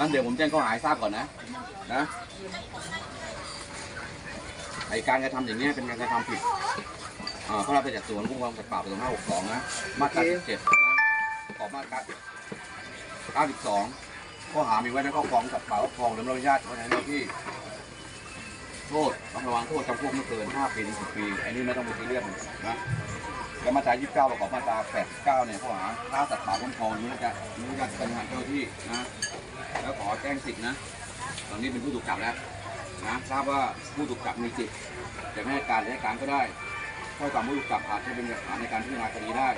นั่นเดี๋ยวผมแจ้งข้อหาให้ทราบก่อนนะ นะไอการกระทำอย่างเนี้ยเป็นการกระทำผิดอ่าพระราชบัญญัติสวนคุ้มครองสัตว์ป่าปี2562 นะ มาตรา 17 นะประกอบมาตรา 92 ข้อหามีไว้ในครอบครองสัตว์ป่าครอบครองหรือไม่อนุญาตไว้ในหน้าที่ โทษต้องระวังโทษจำคุกไม่เกิน 5 ปีถึง10 ปี อันนี้ไม่ต้องไปซีเรียสนะ แล้วมาตรา 29 ประกอบมาตรา 89 เนี่ยข้อหาฆ่าสัตว์ป่าคุ้มครองนี่จะนี่จะเป็นงานเจ้าหน้าที่นะ แล้วขอแจ้งสิทธินะ ตอนนี้เป็นผู้ถูกจับแล้วนะทราบว่าผู้ถูกจับมีสิทธิ์จะไม่ให้การหรือให้การก็ได้ถ้อยความผู้ถูกจับอาจจะเป็นหลักฐานในการพิจารณาคดีได้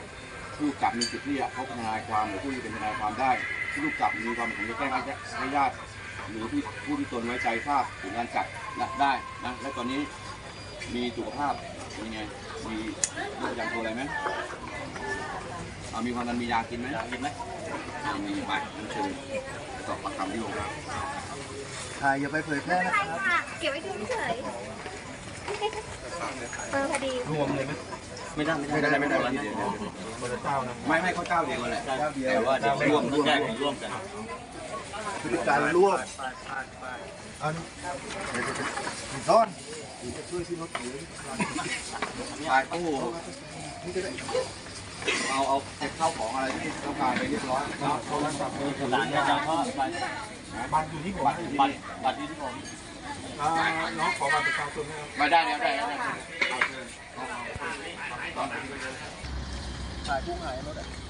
ผู้ถูกจับมีสิทธิ์ที่จะพบทนายความหรือผู้ที่เป็นทนายความได้ ผู้ถูกจับมีความประสงค์จะแจ้งให้ญาติหรือผู้ที่ตนไว้ใจทราบถึงการจับนะได้นะ และตอนนี้มีสุขภาพ เป็นยังไง มีโรคประจำตัวอะไรไหมเอามีความดันมียากินไหมยากินไหมมีไปนั่นคือสอบปากคำที่โรงพักถ่ายอย่าไปเผยแพร่นะครับค่ะเก็บไว้ดูเฉยเออพอดี รวมเลยไหมไม่ได้ไม่ได้ไม่ได้ไม่ได้ไม่ไม่เขาเจ้าเดียวกันแหละเจ้าเดียวแต่ว่าจะร่วมร่วมร่วมกันพฤติการร่วมอันเดี๋ยวจะจะซ่อน ช่วยที่รถถือตายตู้นี่ก็ได้เอาเอาเก็บข้าวของอะไรที่ต้องการไปเรียบร้อยเอาโทรศัพท์มือถือหลานอาจารย์ก็บัตรบัตรอยู่ที่ผมบัตรบัตรอยู่ที่ผมน้องขอบัตรประชาชนมาได้แล้วได้แล้วได้ถ่ายผู้หายรถอะ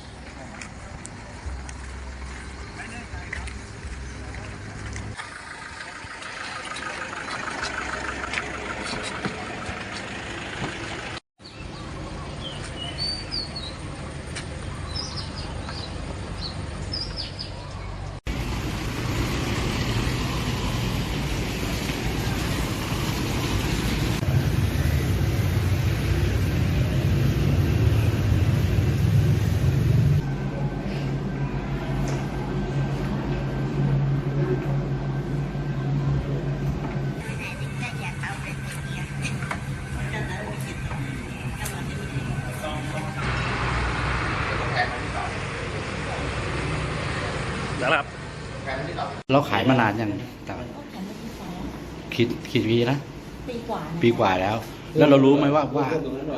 เราขายมานานยังต่างคิดคิดปีนะปีกว่านะปีกว่าแล้ว แล้วเรารู้ไหมว่าว่า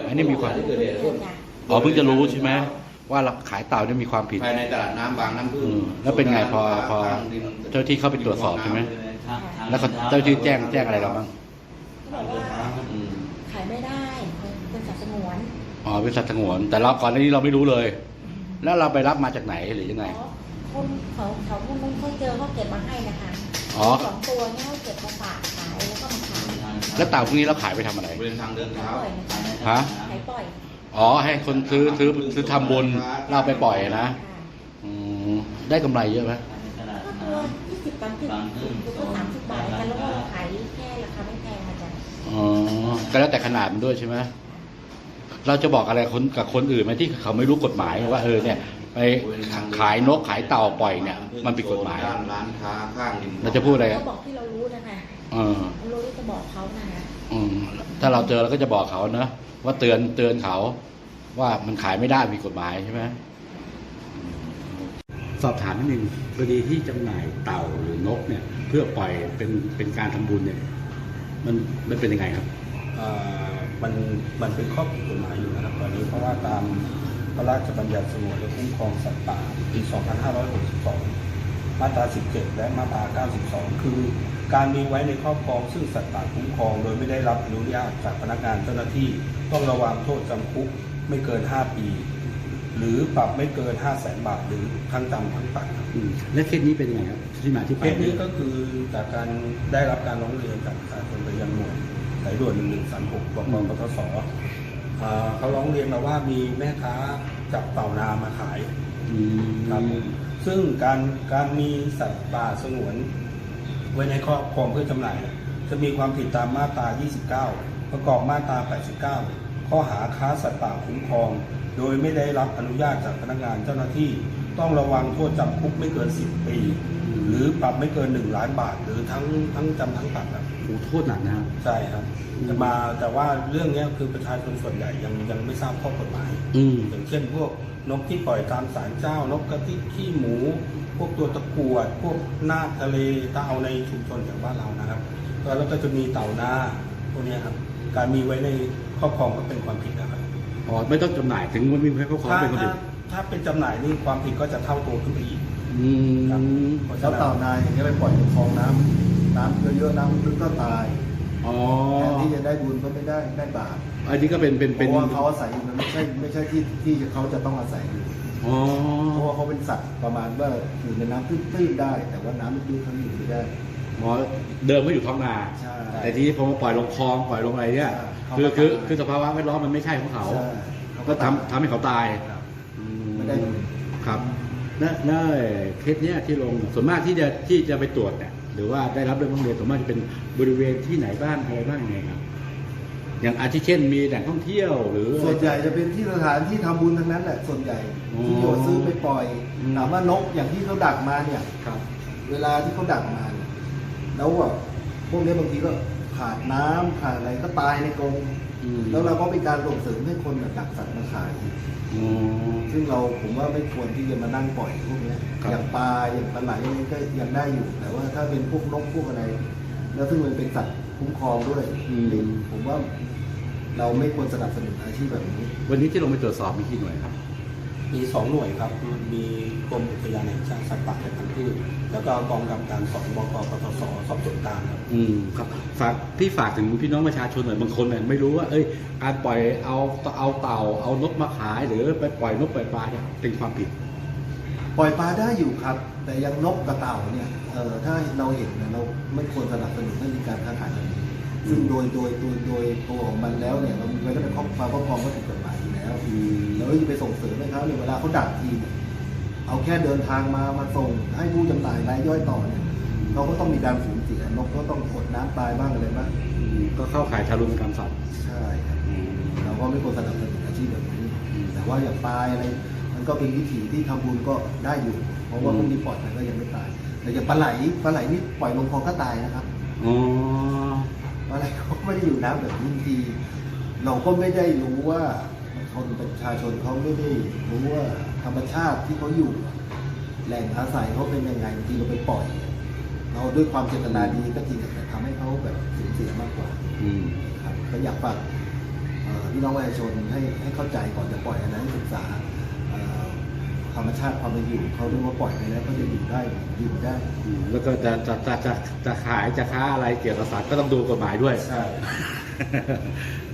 อันนี้มีความเดือนจ้ะอ๋อเพิ่งจะรู้ใช่ไหมว่าเราขายเต่าเนี่ยมีความผิดภายในตลาดน้ำบางน้ำพึ่อืงมแล้วเป็นไงพอพอเจ้าที่เข้าไปตรวจสอบใช่ไหมแล้วเขาเจ้าที่แจ้งแจ้งอะไรเราบ้างเขาบอกว่าอืมขายไม่ได้เป็นสัตว์สงวนอ๋อเป็นสัตว์สงวน แต่เราก่อนหน้านี้เราไม่รู้เลย แล้วเราไปรับมาจากไหนหรือยังไงเพราะ คนเขาเขาคนนู้นเขาเจอเขาเก็บมาให้นะคะอ๋อ สองตัวเนี่ยเขาเก็บมาฝากขายแล้วก็มาขายแล้วเต่าพวกนี้เราขายไปทำอะไร บริเวณทางเดินเท้าปล่อยนะคะฮะ ขายปล่อยอ๋อ ให้คนซื้อซื้อซื้อทำบุญเราเอาไปปล่อยนะค่ะอืมได้กำไรเยอะไหมก็ตัวยี่สิบตังค์ที่ตัวก็สามสิบบาทกันแล้วก็ขายแค่ราคาไม่แพงมาจ้ะอ๋อก็แล้วแต่ขนาดมันด้วยใช่ไหมเราจะบอกอะไรคนกับคนอื่นไหมที่เขาไม่รู้กฎหมายว่าเออเนี่ย ไปขายนกขายเต่าปล่อยเนี่ย มันผิดกฎหมาย ร้านร้านค้าข้างริมเราจะพูดอะไรเขาอะบอกที่เรารู้นะคะเออเรารู้ที่จะบอกเขานะคะอืมถ้าเราเจอเราก็จะบอกเขาเนอะว่าเตือนเตือนเขา ว่ามันขายไม่ได้ผิดกฎหมายใช่ไหมสอบถามนิดนึงกรณีที่จำหน่ายเต่าหรือนกเนี่ย เพื่อปล่อยเป็นเป็นการทำบุญเนี่ย มันมันเป็นยังไงครับ เอ่อมันมันเป็นข้อผิดกฎหมายอยู่นะครับตอนนี้เพราะว่าตาม พระราชบัญญัติสงวนและคุ้มครองสัตว์ป่าปี 2562 มาตรา 17 และมาตรา 92 คือ การมีไว้ในครอบครองซึ่งสัตว์ป่าคุ้มครอง โดยไม่ได้รับอนุญาตจากพนักงานเจ้าหน้าที่ต้องระวังโทษจำคุกไม่เกิน 5 ปี หรือปรับไม่เกิน 5 0 0แสนบาท หรือทั้งจำทั้งปรับครับ อืมและเคสนี้เป็นยังไงครับที่มาที่ไปเคสนี้ก็คือจากการได้รับการร้องเรียนจากประชาชนไปยังหน่วยสายด่วน 1136บกปทศอ่า เขาร้องเรียนมาว่ามีแม่ค้าจับเต่านามาขายอืมครับซึ่งการการมีสัตว์ป่าสงวน ไว้ในครอบครองเพื่อจำหน่ายเนี่ยจะมีความผิดตามมาตรา 29 ประกอบมาตรา 89 ข้อหาค้าสัตว์ป่าคุ้มครอง โดยไม่ได้รับอนุญาตจากพนักงานเจ้าหน้าที่ ต้องระวังโทษจำคุกไม่เกิน 10 ปี หรือปรับไม่เกิน1ล้านบาท หรือทั้งทั้งจำทั้งปรับครับโอ้โทษหนักนะครับ ใช่ครับแต่มาแต่ว่าเรื่องเนี้ยคือประชาชนส่วนใหญ่ยังยังไม่ทราบข้อกฎหมายอืมอย่างเช่นพวกนกที่ปล่อยตามสารเจ้านกกระติกขี้หมู พวกตัวตะกรวด พวกนาคทะเลถ้าเอาในชุมชนอย่างบ้านเรานะครับ แล้วก็จะมีเต่านาพวกเนี้ยครับ การมีไว้ในครอบครองก็เป็นความผิดนะครับอ๋อไม่ต้องจำหน่ายถึงมันมีให้เขาขอถ้าเป็นคนถ้าอื่นถ้าเป็นจำหน่ายนี่ความผิดก็จะเท่าตัวขึ้นไปอีก อืมเพราะแล้ฉะวนั้นเต่านายอย่างเงี้ยไปปล่อยในคลองน้ำน้ำเยอะๆน้ำลึกก็ตายอ๋อแทนที่จะได้บุญก็ไม่ได้ได้บาปอันนี้ก็เป็นเป็นเพเป็นราะว่าเขาอาศัยอยู่มันไม่ใช่ไม่ใช่ที่ที่เขาจะต้องอาศัยอยู่อ๋อเพราะว่าเขาเป็นสัตว์ประมาณว่าอยู่ในน้ำตื้นๆได้ แต่ว่าน้ำลึกๆเขาอยู่ไม่ได้อ๋อเดิมก็อยู่ท้องนา ใช่แต่ทีนี้พอมาปล่อยลงคลองปล่อยลงอะไรเนี่ยใช่คือคือเขาก็ตาย คือสภาวะแวดล้อมมันไม่ใช่ของเขา ใช่เขาก็ทำทำให้เขาตายครับอืไม่ได้บุญ ครับ น่าน่าเคสเนี้ยที่ลงส่วนมากที่จะที่จะไปตรวจเนี่ยหรือว่าได้รับเรื่องร้องเรียนส่วนมากจะเป็นบริเวณที่ไหนบ้างอะไรบ้างไงครับ อย่างอาทิเช่นมีแหล่งท่องเที่ยวหรือ ส่วนใหญ่จะเป็นที่สถานที่ทำบุญทั้งนั้นแหละส่วนใหญ่ที่โยซื้อไปปล่อยอืม ถามว่านกอย่างที่เขาดักมาเนี่ย ครับ เวลาที่เขาดักมาเนี่ยแล้วอะพวกนี้บางทีก็ ขาดน้ำขาดอะไรก็ตายในกรงอืมแล้วเราก็เป็นการส่งเสริมให้คนน่ะดักสัตว์มาขายอ๋อซึ่งเราผมว่าไม่ควรที่จะมานั่งปล่อยพวกเนี้ยครับอย่างปลาอย่างปลาไหลอะไรก็ยังได้อยู่ แต่ว่าถ้าเป็นพวกนกพวกอะไร แล้วซึ่งมันเป็นสัตว์คุ้มครองด้วยผมว่าเราไม่ควรสนับสนุนอาชีพแบบนี้ วันนี้ที่ลงไปตรวจสอบมีกี่หน่วยครับ มีสองหน่วยครับมีกรมอุทยานแห่งชาติสัตว์ป่าและพันธุ์พืชแล้วก็กองกำกับการสองบกปทศสอบสวนกลางครับ อืมครับฝากพี่ฝากถึงพี่น้องประชาชนหน่อยบางคนเนี่ยไม่รู้ว่า เอ้ยการปล่อยเอาเอาเต่าเอานกมาขายหรือไปปล่อยนกปล่อยปลาเนี่ยเป็นความผิด ปล่อยปลาได้อยู่ครับ แต่อยังนกกระเต่าเนี่ยเออถ้าเราเห็นเนี่ยเราไม่ควรสนับสนุนให้มีการค้าขายแบบนี้ซึ่งโดยโดยโดยโดยตัวของมันแล้วเนี่ยเรามีไว้ก็เป็นครอบความครอบครองก็ถูกกฎหมายอยู่ แล้วอืมเราก็จะไปส่งเสริมให้เขาเนี่ยเวลาเขาดักทีเนี่ยเอาแค่เดินทางมามาส่งให้ผู้จำหน่ายรายย่อยต่อเนี่ยเขาก็ต้องมีการสูญเสียนกก็ต้องอดน้ำตายบ้างอะไรบ้างอืมก็เข้าข่ายทารุณกรรมสัตว์ใช่ครับอืมเราก็ไม่ควรสนับสนุนอาชีพแบบนี้อืมแต่ว่าอย่างปลายอะไร มันก็เป็นวิถีที่ทำบุญก็ได้อยู่ เพราะว่าอืมพวกนี้ปล่อยไปก็ยังไม่ตาย แต่อย่างปลาไหลปลาไหลนี่ปล่อยลงคลองก็ตายนะครับอ๋อปลาไหลเขาไม่ได้อยู่น้ำแบบนี้บางทีเราก็ไม่ได้รู้ว่า คนประชาชนเขาไม่ได้รู้ว่าธรรมชาติที่เขาอยู่ แหล่งอาศัยเขาเป็นยังไงบางทีเราไปปล่อย เราด้วยความเจตนาดีก็จริงแต่ทำให้เขาแบบสูญเสียมากกว่าอืมครับก็อยากฝากเอ่อพี่น้องประชาชนให้ให้เข้าใจก่อนจะปล่อยอันนั้นศึกษาเอ่อธรรมชาติความเป็นอยู่เขาด้วยว่าปล่อยไปแล้วก็จะอยู่ได้อยู่ได้อืมแล้วก็จะจะจะจะจะขายจะค้าอะไรเกี่ยวกับสัตว์ก็ต้องดูกฎหมายด้วยใช่โอเค